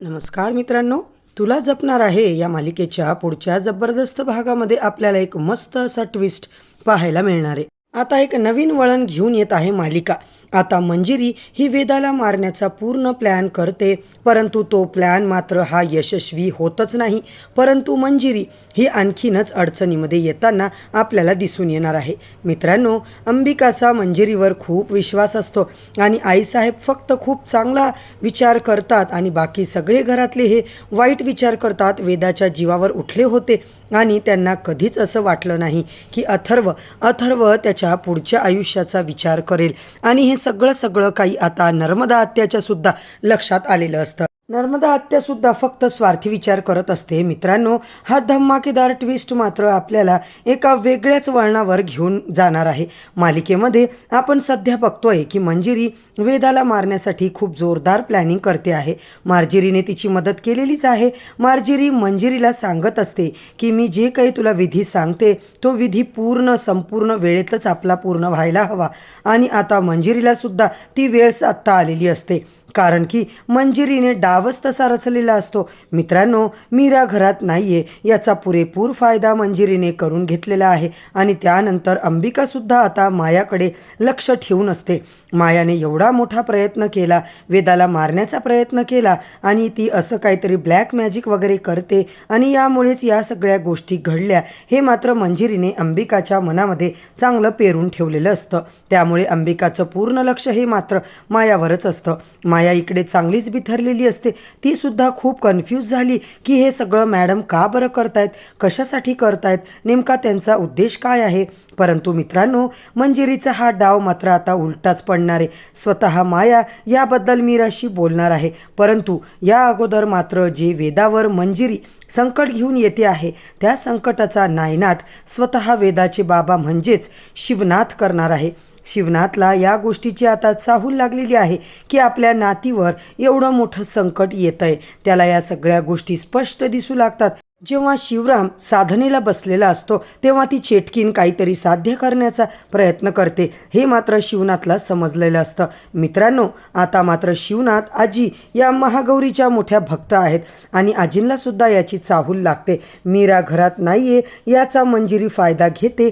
नमस्कार मित्रांनो तुला जपणार आहे या मालिकेच्या पुढच्या जबरदस्त भागामध्ये आपल्याला एक मस्त असा ट्विस्ट पाहायला मिळणार आहे. आता एक नवीन वळण घेऊन येत आहे मालिका. आता मंजिरी ही वेदाला मारण्याचा पूर्ण प्लॅन करते परंतु तो प्लॅन मात्र हा यशस्वी होतच नाही. परंतु मंजिरी ही आणखीनच अडचणीमध्ये येताना आपल्याला दिसून येणार आहे. मित्रांनो अंबिकाचा मंजिरीवर खूप विश्वास असतो आणि आईसाहेब फक्त खूप चांगला विचार करतात आणि बाकी सगळे घरातले हे वाईट विचार करतात. वेदाच्या जीवावर उठले होते आणि त्यांना कधीच असं वाटलं नाही की अथर्व अथर्व त्याच्या पुढच्या आयुष्याचा विचार करेल. आणि हे सगळं सगळं काही आता नर्मदा आत्याच्या सुद्धा लक्षात आलेलं असतं. नर्मदा हत्यासुद्धा फक्त स्वार्थी विचार करत असते. मित्रांनो हा धमाकेदार ट्विस्ट मात्र आपल्याला एका वेगळ्याच वळणावर घेऊन जाणार आहे. मालिकेमध्ये आपण सध्या बघतोय की मंजिरी वेदाला मारण्यासाठी खूप जोरदार प्लॅनिंग करते आहे. मार्जिरीने तिची मदत केलेलीच आहे. मार्जिरी मंजिरीला सांगत असते की मी जे काही तुला विधी सांगते तो विधी पूर्ण संपूर्ण वेळेतच आपला पूर्ण व्हायला हवा. आणि आता मंजिरीला सुद्धा ती वेळ आत्ता आलेली असते. कारण की मंजिरीने डावच तसा रचलेला असतो. मित्रांनो मीरा घरात नाही आहे याचा पुरेपूर फायदा मंजिरीने करून घेतलेला आहे आणि त्यानंतर अंबिकासुद्धा आता मायाकडे लक्ष ठेवून असते. मायाने एवढा मोठा प्रयत्न केला वेदाला मारण्याचा प्रयत्न केला आणि ती असं काहीतरी ब्लॅक मॅजिक वगैरे करते आणि यामुळेच या सगळ्या गोष्टी घडल्या. हे मात्र मंजिरीने अंबिकाच्या मनामध्ये चांगलं पेरून ठेवलेलं असतं. त्यामुळे अंबिकाचं पूर्ण लक्ष हे मात्र मायावरच असतं. माया इकडे चांगलीच बिथरलेली असते. ती सुद्धा खूप कन्फ्यूज झाली की हे सगळं मॅडम का बरं करतायत? कशासाठी करतायत? नेमका त्यांचा उद्देश काय आहे? परंतु मित्रांनो मंजिरीचा हा डाव मात्र आता उलटाच पडणार आहे. स्वतः माया याबद्दल मीराशी बोलणार आहे. परंतु या अगोदर मात्र जे वेदावर मंजिरी संकट घेऊन येते आहे त्या संकटाचा नायनाट स्वतः वेदाचे बाबा म्हणजेच शिवनाथ करणार आहे. शिवनाथला या गोष्टीची आता चाहूल लागलेली आहे की आपल्या नातीवर एवढं मोठं संकट येत आहे त्याला या सगळ्या गोष्टी स्पष्ट दिसू लागतात. जेव्हा शिवराम साधनेला बसलेला असतो तेव्हा ती चेटकीन काहीतरी साध्य करण्याचा प्रयत्न करते. हे मात्र शिवनाथला समजलेलं असतं. मित्रांनो आता मात्र शिवनाथ आजी या महागौरीच्या मोठ्या भक्त आहेत आणि आजींना सुद्धा याची चाहूल लागते. मीरा घरात नाहीये याचा मंजिरी फायदा घेते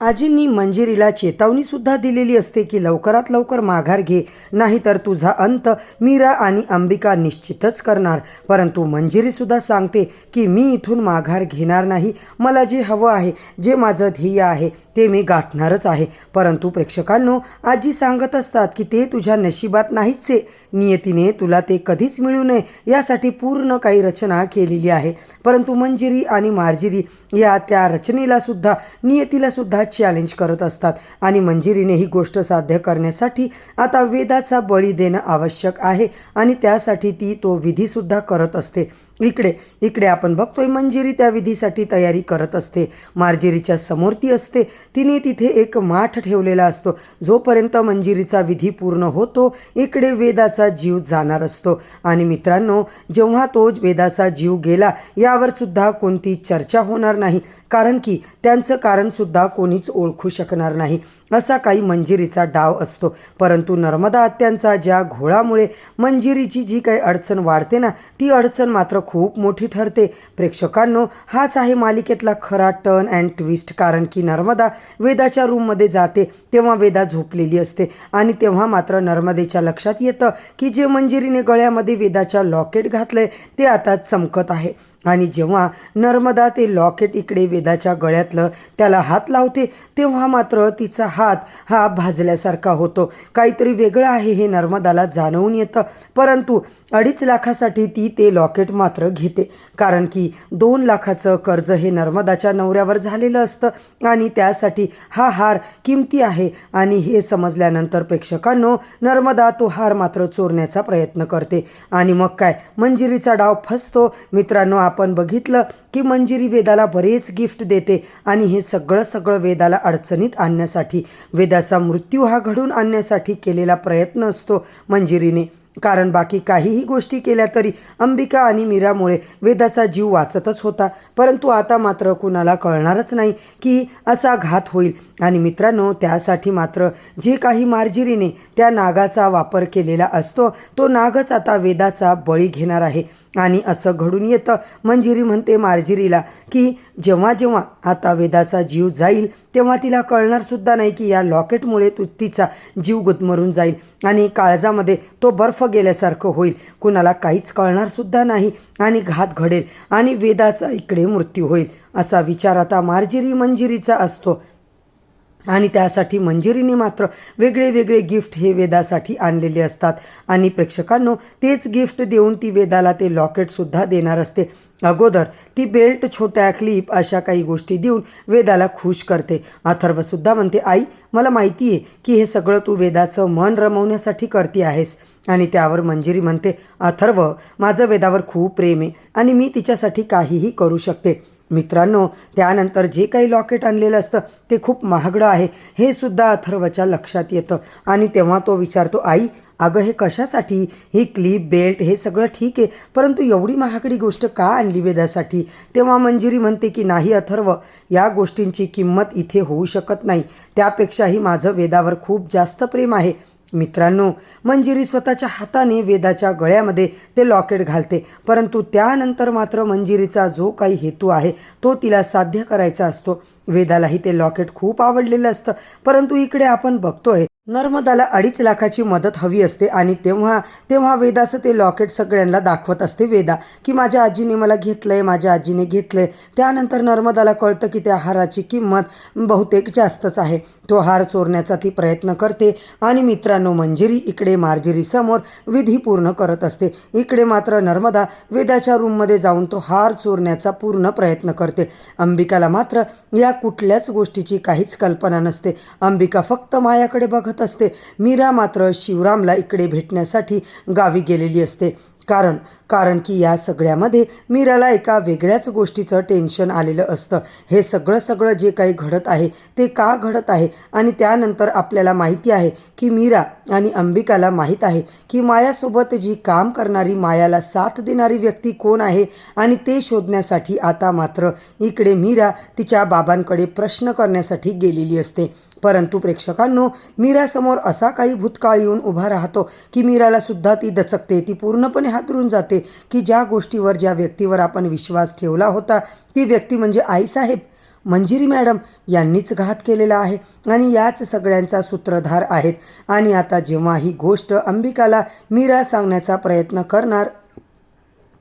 आजींनी मंजिरीला चेतावणी सुद्धा दिलेली असते की लवकरात लवकर माघार घे नाहीतर तुझा अंत मीरा आणि अंबिका निश्चितच करणार. परंतु मंजिरी सुद्धा सांगते की मी इथून माघार घेणार नाही. मला जे हवं आहे जे माझं ध्येय आहे ते मी गाठणारच आहे. परंतु प्रेक्षकांनो आजी सांगत असतात की ते तुझ्या नशिबात नाहीच आहे. नियतीने तुला ते कधीच मिळू नये. यासाठी पूर्ण काही रचना केलेली आहे. परंतु मंजिरी आणि मार्जिरी या त्या रचनेला सुद्धा नियतीला सुद्धा चॅलेंज करत असतात. आणि मंजिरीने ही गोष्ट साध्य करण्यासाठी आता वेदाचा बळी देणं आवश्यक आहे. आणि त्यासाठी ती तो विधीसुद्धा करत असते. इकडे इकडे आपण बघतोय मंजिरी त्या विधीसाठी तयारी करत असते. मार्जिरीच्या समोर ती असते. तिने तिथे एक माठ ठेवलेला असतो. जोपर्यंत मंजिरीचा विधी पूर्ण होतो इकडे वेदाचा जीव जाणार असतो. आणि मित्रांनो जेव्हा तो वेदाचा जीव गेला यावर सुद्धा कोणती चर्चा होणार नाही. कारण की त्यांचं कारणसुद्धा कोणीच ओळखू शकणार नाही. असा काही मंजिरीचा डाव असतो. परंतु नर्मदा हत्यांचा ज्या घोळामुळे मंजिरीची जी काही अडचण वाढते ना ती अडचण मात्र खूप मोठी ठरते. प्रेक्षकांनो हाच आहे मालिकेतला खरा टर्न अँड ट्विस्ट कारण की नर्मदा वेदाच्या रूममध्ये जाते तेव्हा वेदा झोपलेली असते. आणि तेव्हा मात्र नर्मदेच्या लक्षात येतं की जे मंजिरीने गळ्यामध्ये वेदाच्या लॉकेट घातलंय ते आता चमकत आहे. आणि जेव्हा नर्मदा ते लॉकेट इकडे वेदाच्या गळ्यातलं त्याला हात लावते तेव्हा मात्र तिचा हात हा भाजल्यासारखा होतो. काहीतरी वेगळं आहे हे नर्मदाला जाणवून येतं. परंतु अडीच लाखासाठी ती ते लॉकेट मात्र घेते. कारण की दोन लाखाचं कर्ज हे नर्मदाच्या नवऱ्यावर झालेलं असतं आणि त्यासाठी हा हार किमती आहे. आणि हे समजल्यानंतर प्रेक्षकांनो नर्मदा तो हार मात्र चोरण्याचा प्रयत्न करते. आणि मग काय? मंजिरीचा डाव फसतो. मित्रांनो आपण बघितलं की मंजिरी वेदाला बरेच गिफ्ट देते आणि हे सगळं सगळं वेदाला अडचणीत आणण्यासाठी वेदाचा मृत्यू हा घडून आणण्यासाठी केलेला प्रयत्न असतो मंजिरीने. कारण बाकी काहीही गोष्टी केल्या तरी अंबिका आणि मीरामुळे वेदाचा जीव वाचतच होता. परंतु आता मात्र कुणाला कळणारच नाही की असा घात होईल. आणि मित्रांनो त्यासाठी मात्र जे काही मार्जिरीने त्या नागाचा वापर केलेला असतो तो नागच आता वेदाचा बळी घेणार आहे. आणि असं घडून येतं. मंजिरी म्हणते मार्जिरीला की जेव्हा जेव्हा आता वेदाचा जीव जाईल तेव्हा तिला कळणार सुद्धा नाही की या लॉकेटमुळे तू तिचा जीव गुदमरून जाईल आणि काळजामध्ये तो बर्फ गेल्यासारखं होईल. कुणाला काहीच कळणार सुद्धा नाही आणि घात घडेल आणि वेदाचा इकडे मृत्यू होईल असा विचार आता मार्जिरी मंजिरीचा असतो. आणि त्यासाठी मंजिरीने मात्र वेगळे वेगळे गिफ्ट हे वेदासाठी आणलेले असतात. आणि प्रेक्षकांनो तेच गिफ्ट देऊन ती वेदाला ते लॉकेटसुद्धा देणार असते. अगोदर ती बेल्ट छोट्या क्लिप अशा काही गोष्टी देऊन वेदाला खुश करते. अथर्वसुद्धा म्हणते आई मला माहिती आहे की हे सगळं तू वेदाचं मन रमवण्यासाठी करते आहेस. आणि त्यावर मंजिरी म्हणते अथर्व माझं वेदावर खूप प्रेम आहे आणि मी तिच्यासाठी काहीही करू शकते. मित्रांनो त्यानंतर जे काही लॉकेट आणलेलं असतं ते खूप महागडं आहे. हे सुद्धा अथर्वच्या लक्षात येतं. आणि तेव्हा तो विचारतो आई अगं हे कशासाठी? ही क्लिप बेल्ट हे सगळं ठीक आहे परंतु एवढी महागडी गोष्ट का आणली वेदासाठी? तेव्हा मंजिरी म्हणते की नाही अथर्व या गोष्टींची किंमत इथे होऊ शकत नाही. त्यापेक्षाही माझं वेदावर खूप जास्त प्रेम आहे. मित्रांनो मंजिरी स्वतःच्या हाताने वेदाच्या गळ्यामध्ये ते लॉकेट घालते परंतु त्यानंतर मात्र मंजिरीचा जो काही हेतू आहे तो तिला साध्य करायचा असतो. वेदालाही ते लॉकेट खूप आवडलेलं असतं. परंतु इकडे आपण बघतोय नर्मदाला अडीच लाखाची मदत हवी असते आणि तेव्हा तेव्हा वेदाचं ते लॉकेट सगळ्यांना दाखवत असते वेदा की माझ्या आजीने मला घेतलंय माझ्या आजीने घेतलंय. त्यानंतर नर्मदाला कळतं की त्या हाराची किंमत बहुतेक जास्तच आहे. तो हार चोरण्याचा ती प्रयत्न करते आणि मित्रांनो मंजिरी इकडे मार्जिरीसमोर विधी पूर्ण करत असते. इकडे मात्र नर्मदा वेदाच्या रूममध्ये जाऊन तो हार चोरण्याचा पूर्ण प्रयत्न करते. अंबिकाला मात्र या कुठल्याच गोष्टीची काहीच कल्पना नसते. अंबिका फक्त मायाकडे बघत असते. मीरा मात्र शिवरामला इकडे भेटण्यासाठी गावी गेलेली असते. कारण कारण की या सगळ्यामध्ये मीराला एका वेगळ्याच गोष्टीचं टेन्शन आलेलं असतं. हे सगळं सगळं जे काही घडत आहे ते का घडत आहे? आणि त्यानंतर आपल्याला माहिती आहे की मीरा आणि अंबिकाला माहीत आहे की मायासोबत जी काम करणारी मायाला साथ देणारी व्यक्ती कोण आहे? आणि ते शोधण्यासाठी आता मात्र इकडे मीरा तिच्या बाबांकडे प्रश्न करण्यासाठी गेलेली असते. परंतु प्रेक्षकांनो मीरासमोर असा काही भूतकाळ येऊन उभा राहतो की मीराला सुद्धा ती दचकते ती पूर्णपणे हातरून जाते. की ज्या गोष्टीवर ज्या व्यक्तीवर आपण विश्वास ठेवला होता ती व्यक्ती म्हणजे आईसाहेब. मंजिरी मॅडम यांनीच घात केलेला आहे आणि याच सगळ्यांचा सूत्रधार आहेत. आणि आता जेव्हा ही गोष्ट अंबिकाला मीरा सांगण्याचा प्रयत्न करणार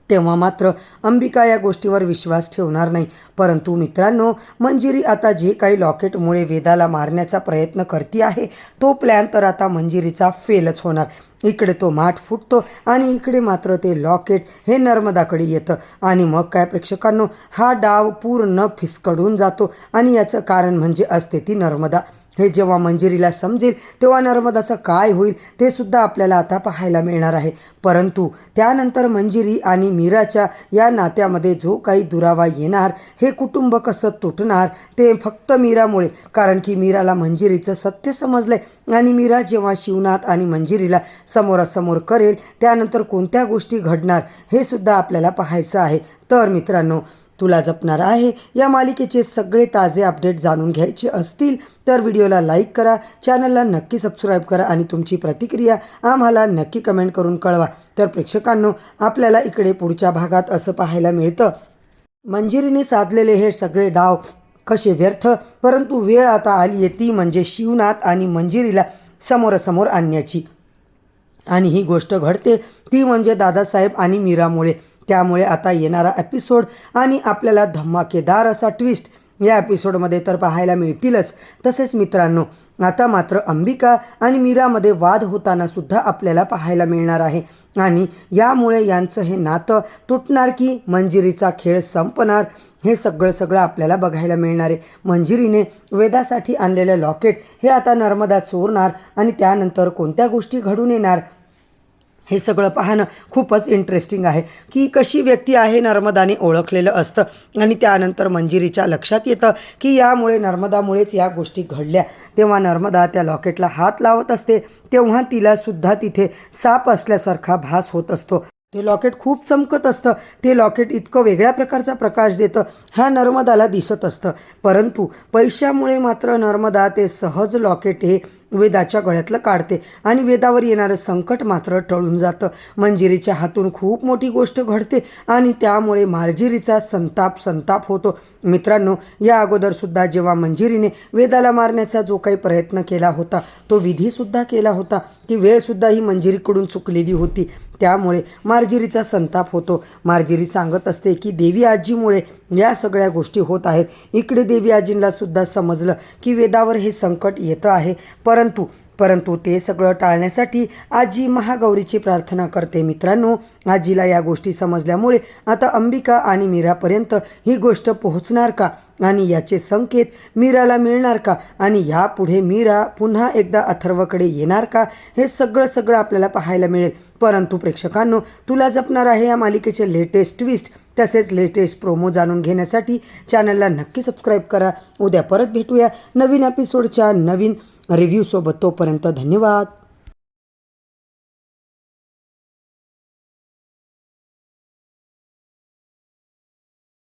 तेव्हा मात्र अंबिका या गोष्टीवर विश्वास ठेवणार नाही. परंतु मित्रांनो मंजिरी आता जे काही लॉकेटमुळे वेदाला मारण्याचा प्रयत्न करते आहे तो प्लॅन तर आता मंजिरीचा फेलच होणार. इकडे तो माठ फुटतो आणि इकडे मात्र ते लॉकेट हे नर्मदाकडे येतं. आणि मग काय प्रेक्षकांनो हा डाव पूर्ण फिसकडून जातो आणि याचं कारण म्हणजे असते ती नर्मदा. हे जेव्हा मंजिरीला समजेल तेव्हा नर्मदाचं काय होईल ते सुद्धा आपल्याला आता पाहायला मिळणार आहे. परंतु त्यानंतर मंजिरी आणि मीराच्या या नात्यामध्ये जो काही दुरावा येणार हे कुटुंब कसं तुटणार ते फक्त मीरामुळे. कारण की मीराला मंजिरीचं सत्य समजलंय आणि मीरा जेव्हा शिवनाथ आणि मंजिरीला समोरासमोर करेल त्यानंतर कोणत्या गोष्टी घडणार हे सुद्धा आपल्याला पाहायचं आहे. तर मित्रांनो तुला जपणार आहे. या मालिकेचे सगळे ताजे अपडेट जाणून घ्यायचे असतील तर व्हिडिओला लाईक करा चॅनलला नक्की सबस्क्राईब करा आणि तुमची प्रतिक्रिया आम्हाला नक्की कमेंट करून कळवा. तर प्रेक्षकांनो आपल्याला इकडे पुढच्या भागात असं पाहायला मिळतं. मंजिरीने साधलेले हे सगळे डाव कसे व्यर्थ? परंतु वेळ आता आली आहे ती म्हणजे शिवनाथ आणि मंजिरीला समोरासमोर आणण्याची. आणि ही गोष्ट घडते ती म्हणजे दादासाहेब आणि मीरामुळे. त्यामुळे आता येणारा एपिसोड आणि आपल्याला धमाकेदार असा ट्विस्ट या एपिसोडमध्ये तर पाहायला मिळतीलच. तसेच मित्रांनो आता मात्र अंबिका आणि मीरामध्ये वाद होताना सुद्धा आपल्याला पाहायला मिळणार आहे. आणि यामुळे यांचं हे नातं तुटणार की मंजिरीचा खेळ संपणार हे सगळं सगळं आपल्याला बघायला मिळणार आहे. मंजिरीने वेदासाठी आणलेलं लॉकेट हे आता नर्मदा चोरणार आणि त्यानंतर कोणत्या गोष्टी घडून येणार? हे सगळं पाहणं खूपच इंटरेस्टिंग आहे. की कशी व्यक्ती आहे नर्मदाने ओळखलेलं असतं आणि त्यानंतर मंजिरीच्या लक्षात येतं की यामुळे नर्मदामुळेच या गोष्टी घडल्या. तेव्हा नर्मदा त्या लॉकेटला हात लावत असते तेव्हा तिला सुद्धा तिथे साप असल्यासारखा भास होत असतो. ते लॉकेट खूप चमकत असतं. ते लॉकेट इतकं वेगळ्या प्रकारचा प्रकाश देतं. हा नर्मदाला दिसत असतं. परंतु पैशामुळे मात्र नर्मदा ते सहज लॉकेट हे वेदाच्या गळ्यातलं काढते आणि वेदावर येणारं संकट मात्र टळून जातं. मंजिरीच्या हातून खूप मोठी गोष्ट घडते आणि त्यामुळे मार्जिरीचा संताप संताप होतो. मित्रांनो या अगोदरसुद्धा जेव्हा मंजिरीने वेदाला मारण्याचा जो काही प्रयत्न केला होता तो विधीसुद्धा केला होता ती वेळसुद्धा ही मंजिरीकडून चुकलेली होती. त्यामुळे मार्जिरीचा संताप होतो. मार्जिरी सांगत असते की देवी आजीमुळे या सगळ्या गोष्टी होत आहेत. इकडे देवी आजींना सुद्धा समजलं की वेदावर हे संकट येतं आहे. परंतु परंतु ते सगळं टाळण्यासाठी आजी महागौरीची प्रार्थना करते मित्रांनो. आजीला या गोष्टी समजल्यामुळे आता अंबिका आणि मीरापर्यंत ही गोष्ट पोहोचणार का? आणि याचे संकेत मीराला मिळणार का? आणि यापुढे मीरा पुन्हा एकदा अथर्वकडे येणार का? हे सगळं सगळं आपल्याला पाहायला मिळेल. परंतु प्रेक्षकांनो तुला जपणार आहे या मालिकेचे लेटेस्ट ट्विस्ट तसेच लेटेस्ट प्रोमो जाणून घेण्यासाठी चॅनलला नक्की सबस्क्राईब करा. उद्या परत भेटूया नवीन एपिसोडच्या नवीन रिव्ह्यूसोबत तोपर्यंत धन्यवाद.